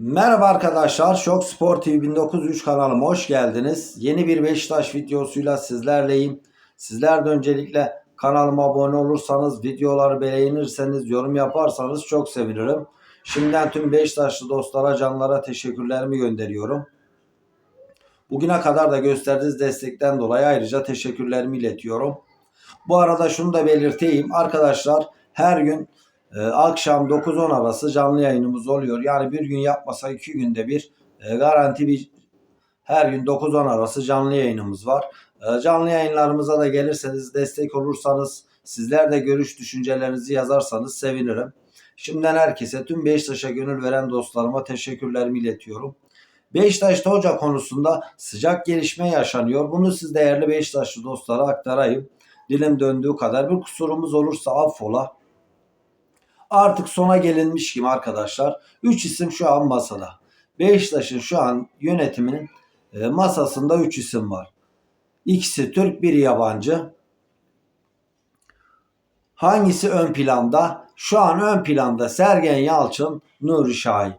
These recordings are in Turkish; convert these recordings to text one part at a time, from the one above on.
Merhaba arkadaşlar. Şok Spor TV 1903 kanalıma hoş geldiniz. Yeni bir Beşiktaş videosuyla sizlerleyim. Sizler de öncelikle kanalıma abone olursanız, videoları beğenirseniz, yorum yaparsanız çok sevinirim. Şimdiden tüm Beşiktaşlı dostlara, canlara teşekkürlerimi gönderiyorum. Bugüne kadar da gösterdiğiniz destekten dolayı ayrıca teşekkürlerimi iletiyorum. Bu arada şunu da belirteyim. Arkadaşlar her gün e, akşam 9-10 arası canlı yayınımız oluyor. Yani bir gün yapmasa iki günde bir e, garanti bir her gün 9-10 arası canlı yayınımız var. E, canlı yayınlarımıza da gelirseniz destek olursanız sizler de görüş düşüncelerinizi yazarsanız sevinirim. Şimdiden herkese tüm Beşiktaş'a gönül veren dostlarıma teşekkürlerimi iletiyorum. Beşiktaş'ta hoca konusunda sıcak gelişme yaşanıyor. Bunu siz değerli Beşiktaşlı dostlara aktarayım. Dilim döndüğü kadar bir kusurumuz olursa affola. Artık sona gelinmiş gibi arkadaşlar. 3 isim şu an masada. Beşiktaş'ın şu an yönetiminin e, masasında 3 isim var. İkisi Türk, biri yabancı. Hangisi ön planda? Şu an ön planda Sergen Yalçın, Nuri Şahin.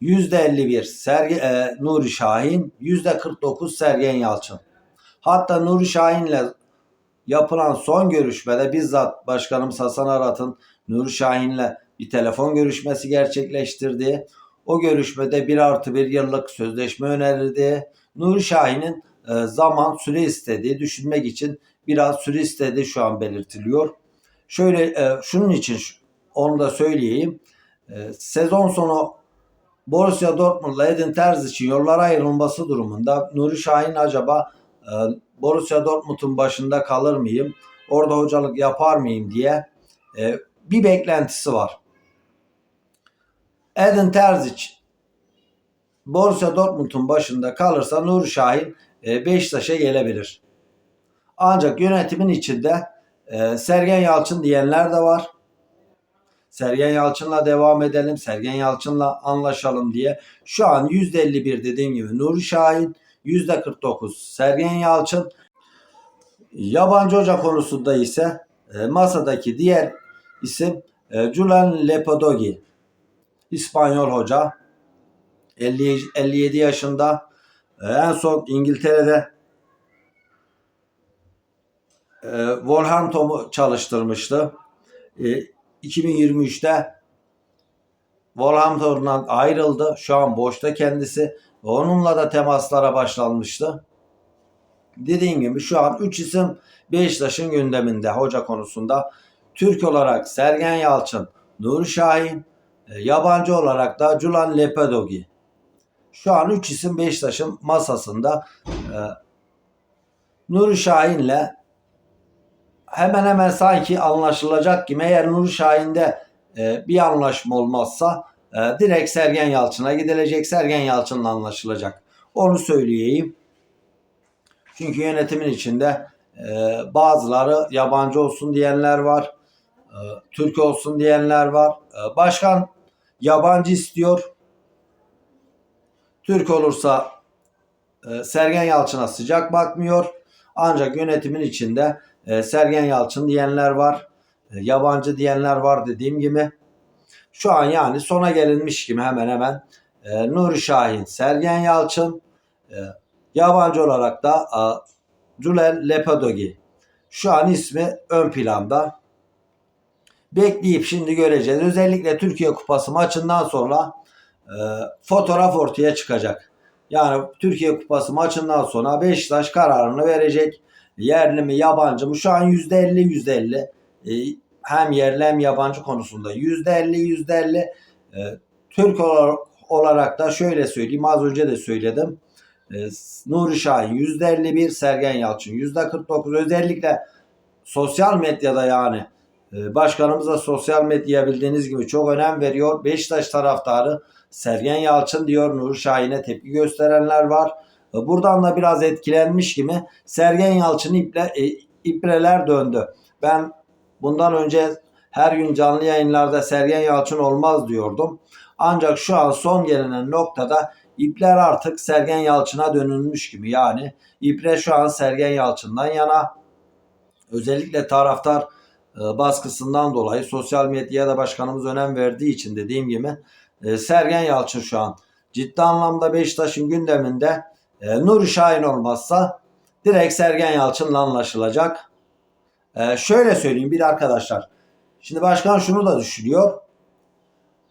%51 Serge, e, Nuri Şahin, %49 Sergen Yalçın. Hatta Nuri Şahin'le yapılan son görüşmede bizzat Başkanımız Hasan Arat'ın Nuri Şahin'le bir telefon görüşmesi gerçekleştirdi. O görüşmede 1 artı 1 yıllık sözleşme önerildi. Nuri Şahin'in e, zaman süre istediği düşünmek için biraz süre istediği şu an belirtiliyor. Şöyle e, şunun için onu da söyleyeyim. E, sezon sonu Borussia Dortmund'la Edin Terzic'in yollara ayrılması durumunda Nuri Şahin acaba Borussia Dortmund'un başında kalır mıyım? Orada hocalık yapar mıyım diye bir beklentisi var. Edin Terzic Borussia Dortmund'un başında kalırsa Nuri Şahin e, Beşiktaş'a gelebilir. Ancak yönetimin içinde e, Sergen Yalçın diyenler de var. Sergen Yalçın'la devam edelim, Sergen Yalçın'la anlaşalım diye. Şu an %51 dediğim gibi Nuri Şahin, %49 Sergen Yalçın. Yabancı hoca konusunda ise e, masadaki diğer isim e, Julian Lopetegui. İspanyol hoca. 50, 57 yaşında. E, en son İngiltere'de e, Wolverhampton'u çalıştırmıştı. E, 2023'te Wolverhampton'dan ayrıldı. Şu an boşta kendisi. Onunla da temaslara başlanmıştı. Dediğim gibi şu an 3 isim Beşiktaş'ın gündeminde hoca konusunda. Türk olarak Sergen Yalçın, Nuri Şahin, e, yabancı olarak da Julian Lopetegui. Şu an 3 isim Beşiktaş'ın masasında. E, Nuri Şahin'le hemen hemen sanki anlaşılacak gibi eğer Nuri Şahin'de e, bir anlaşma olmazsa direkt Sergen Yalçın'a gidilecek. Sergen Yalçın'la anlaşılacak. Onu söyleyeyim. Çünkü yönetimin içinde bazıları yabancı olsun diyenler var. E, Türk olsun diyenler var. E, başkan yabancı istiyor. Türk olursa e, Sergen Yalçın'a sıcak bakmıyor. Ancak yönetimin içinde e, Sergen Yalçın diyenler var. E, yabancı diyenler var dediğim gibi. Şu an yani sona gelinmiş gibi hemen hemen Nuri Şahin, Sergen Yalçın, yabancı olarak da Julen Lopetegui. Şu an ismi ön planda. Bekleyip şimdi göreceğiz. Özellikle Türkiye Kupası maçından sonra e, fotoğraf ortaya çıkacak. Yani Türkiye Kupası maçından sonra Beşiktaş kararını verecek. Yerli mi yabancı mı? Şu an %50 %50. E, hem yerli hem yabancı konusunda %50 %50. E, Türk olarak, olarak da şöyle söyleyeyim. Az önce de söyledim. E, Nuri Şahin %51, Sergen Yalçın %49. Özellikle sosyal medyada yani başkanımız da sosyal medyaya bildiğiniz gibi çok önem veriyor. Beşiktaş taraftarı Sergen Yalçın diyor. Nuri Şahin'e tepki gösterenler var. E, buradan da biraz etkilenmiş gibi Sergen Yalçın iple, e, ipreler döndü. Ben bundan önce her gün canlı yayınlarda Sergen Yalçın olmaz diyordum. Ancak şu an son gelinen noktada ipler artık Sergen Yalçın'a dönülmüş gibi. Yani iple şu an Sergen Yalçın'dan yana. Özellikle taraftar baskısından dolayı sosyal medyaya da başkanımız önem verdiği için dediğim gibi e, Sergen Yalçın şu an ciddi anlamda Beşiktaş'ın gündeminde. E, Nuri Şahin olmazsa direkt Sergen Yalçın'la anlaşılacak. E, şöyle söyleyeyim bir arkadaşlar. Şimdi başkan şunu da düşünüyor.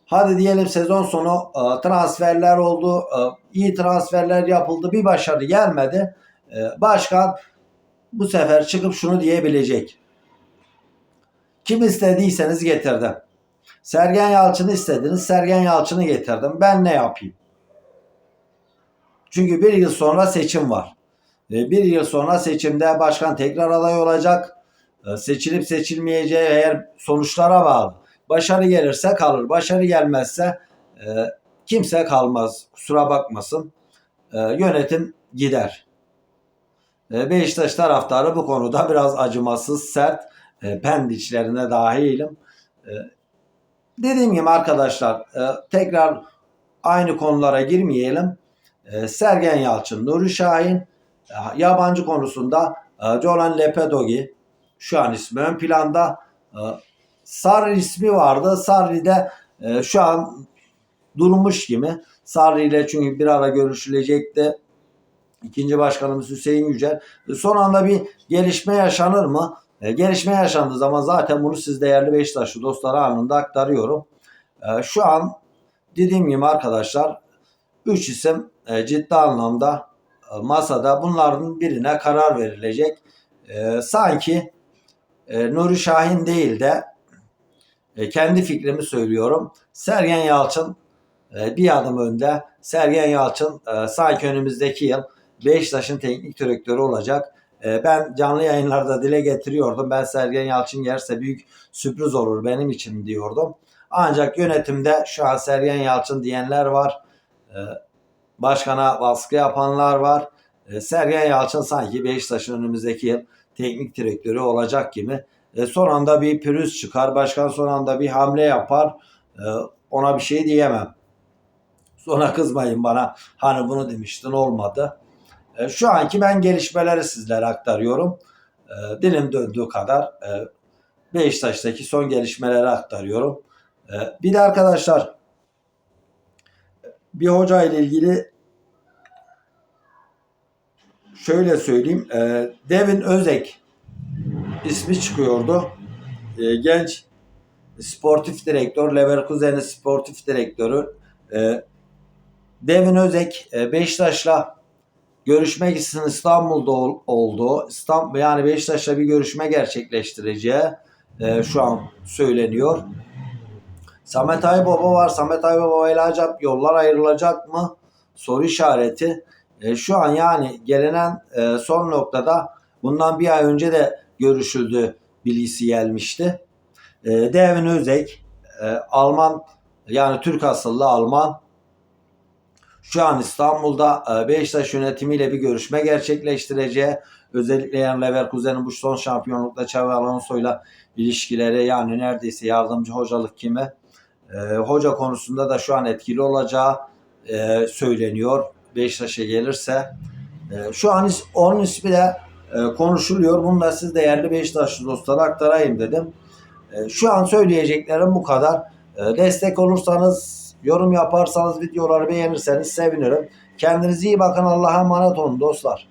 Hadi diyelim sezon sonu e, transferler oldu. e, iyi transferler yapıldı. Bir başarı gelmedi. E, başkan bu sefer çıkıp şunu diyebilecek. Kim istediyseniz getirdim. Sergen Yalçın'ı istediniz. Sergen Yalçın'ı getirdim. Ben ne yapayım? Çünkü bir yıl sonra seçim var. Bir yıl sonra seçimde başkan tekrar aday olacak. E, Seçilip seçilmeyeceği eğer sonuçlara bağlı. Başarı gelirse kalır. Başarı gelmezse e, kimse kalmaz. Kusura bakmasın. E, Yönetim gider. Beşiktaş taraftarı bu konuda biraz acımasız, sert. E, Pendiçlerine dahilim. E, Dediğim gibi arkadaşlar e, tekrar aynı konulara girmeyelim. E, Sergen Yalçın, Nuri Şahin, e, yabancı konusunda e, Jolan Lepedogi şu an ismi ön planda. E, Sarri ismi vardı. Sarri de e, şu an durmuş gibi. Sarri ile çünkü bir ara görüşülecekti. İkinci başkanımız Hüseyin Yücel. E, son anda bir gelişme yaşanır mı? E, gelişme yaşandığı zaman zaten bunu siz değerli Beşiktaşlı dostlara anında aktarıyorum. E, şu an dediğim gibi arkadaşlar 3 isim e, ciddi anlamda e, masada bunların birine karar verilecek. E, sanki e, Nuri Şahin değil de e, kendi fikrimi söylüyorum. Sergen Yalçın e, bir adım önde. Sergen Yalçın e, sanki önümüzdeki yıl Beşiktaş'ın teknik direktörü olacak. E, ben canlı yayınlarda dile getiriyordum. Ben Sergen Yalçın yerse büyük sürpriz olur benim için diyordum. Ancak yönetimde şu an Sergen Yalçın diyenler var. E, başkana baskı yapanlar var. E, Sergen Yalçın sanki Beşiktaş'ın önümüzdeki yıl teknik direktörü olacak gibi. Son anda bir pürüz çıkar. Başkan son anda bir hamle yapar. Ona bir şey diyemem. Sonra kızmayın bana. Hani bunu demiştin olmadı. E, şu anki ben gelişmeleri sizlere aktarıyorum. E, dilim döndüğü kadar e, Beşiktaş'taki son gelişmeleri aktarıyorum. Bir de arkadaşlar bir hoca ile ilgili şöyle söyleyeyim. Devin Özek ismi çıkıyordu. Genç sportif direktör, Leverkusen'in sportif direktörü Devin Özek Beşiktaş'la görüşmek için İstanbul'da ol, oldu. İstanbul yani Beşiktaş'la bir görüşme gerçekleştireceği e, şu an söyleniyor. Samet Aybaba var. Samet Aybaba ile yollar ayrılacak mı? Soru işareti. E, şu an yani gelinen e, son noktada bundan bir ay önce de görüşüldü bilgisi gelmişti. E, Devin Özek e, Alman yani Türk asıllı Alman şu an İstanbul'da e, Beşiktaş yönetimiyle bir görüşme gerçekleştireceği özellikle yani Leverkusen'in bu son şampiyonlukta Xavi Alonso'yla ilişkileri yani neredeyse yardımcı hocalık kimi e, hoca konusunda da şu an etkili olacağı e, söyleniyor. Beşiktaş'a gelirse e, şu an is- onun ismi de e, konuşuluyor. Bunu da siz değerli Beşiktaşlı dostlara aktarayım dedim. E, şu an söyleyeceklerim bu kadar. E, destek olursanız, yorum yaparsanız, videoları beğenirseniz sevinirim. Kendinize iyi bakın. Allah'a emanet olun dostlar.